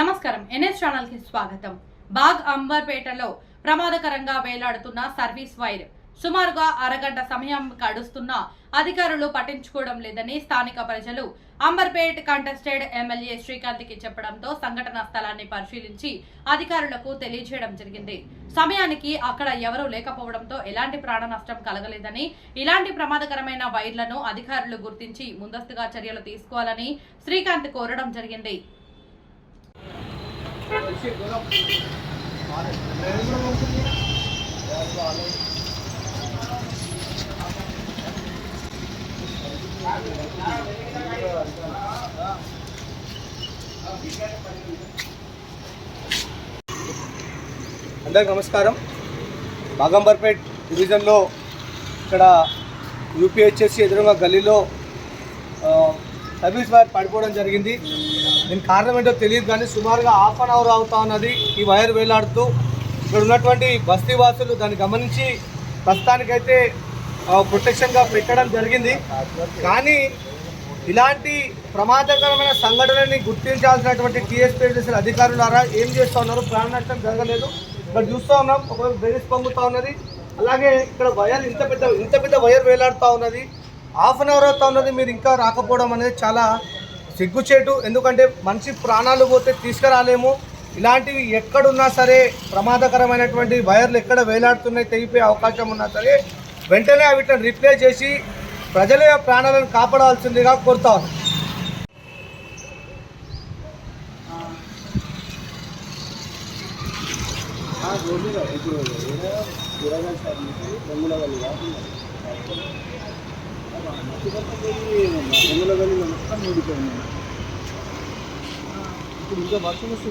నమస్కారం. ఎన్ఎస్ ఛానల్కి స్వాగతం. బాగ్ అంబర్పేటలో ప్రమాదకరంగా వేలాడుతున్న సర్వీస్ వైర్. సుమారుగా అరగంట సమయం గడుస్తున్నా అధికారులు పట్టించుకోవడం లేదని స్థానిక ప్రజలు అంబర్పేట్ కంటెస్టెడ్ ఎమ్మెల్యే శ్రీకాంత్కి చెప్పడంతో సంఘటన స్థలాన్ని పరిశీలించి అధికారులకు తెలియజేయడం జరిగింది. సమయానికి అక్కడ ఎవరూ లేకపోవడంతో ఎలాంటి ప్రాణ నష్టం కలగలేదని ఇలాంటి ప్రమాదకరమైన వైర్లను అధికారులు గుర్తించి ముందస్తుగా చర్యలు తీసుకోవాలని శ్రీకాంత్ కోరడం జరిగింది. అందరికి నమస్కారం. బాగంబర్పేట్ డివిజన్లో ఇక్కడ యూపీహెచ్ఎస్సి ఎదురుగా గల్లీలో సర్వీస్ వారు పడిపోవడం జరిగింది. దీని కారణం ఏంటో తెలియదు కానీ సుమారుగా హాఫ్ అన్ అవర్ అవుతా ఉన్నది ఈ వైర్ వేలాడుతూ. ఇక్కడ ఉన్నటువంటి బస్తీ వాసులు దాన్ని గమనించి ప్రస్తుతానికైతే ప్రొటెక్షన్గా పెట్టడం జరిగింది. కానీ ఇలాంటి ప్రమాదకరమైన సంఘటనని గుర్తించాల్సినటువంటి టీఎస్పీ అధికారులారా ఏం చేస్తూ ఉన్నారు ప్రాణ నష్టం జరగలేదు. ఇక్కడ చూస్తూ ఉన్నాం ఒక బెనిస్ పొంగుతూ ఉన్నది. అలాగే ఇక్కడ వైర్ ఇంత పెద్ద ఇంత పెద్ద వైర్ వేలాడుతూ ఉన్నది. హాఫ్ అన్ అవర్ అవుతా ఉన్నది మీరు ఇంకా రాకపోవడం అనేది చాలా సిగ్గుచేటు ఎందుకంటే మనిషి ప్రాణాలు పోతే తీసుకురాలేము. ఇలాంటివి ఎక్కడున్నా సరే ప్రమాదకరమైనటువంటి వైర్లు ఎక్కడ వేలాడుతున్నాయి తెగిపోయే అవకాశం ఉన్నా సరే వెంటనే వీటిని రిప్లేస్ చేసి ప్రజల ప్రాణాలను కాపాడాల్సిందిగా కోరుతా ఉన్నాం. ఇప్పుడు ఇంకా వర్షం వస్తుంది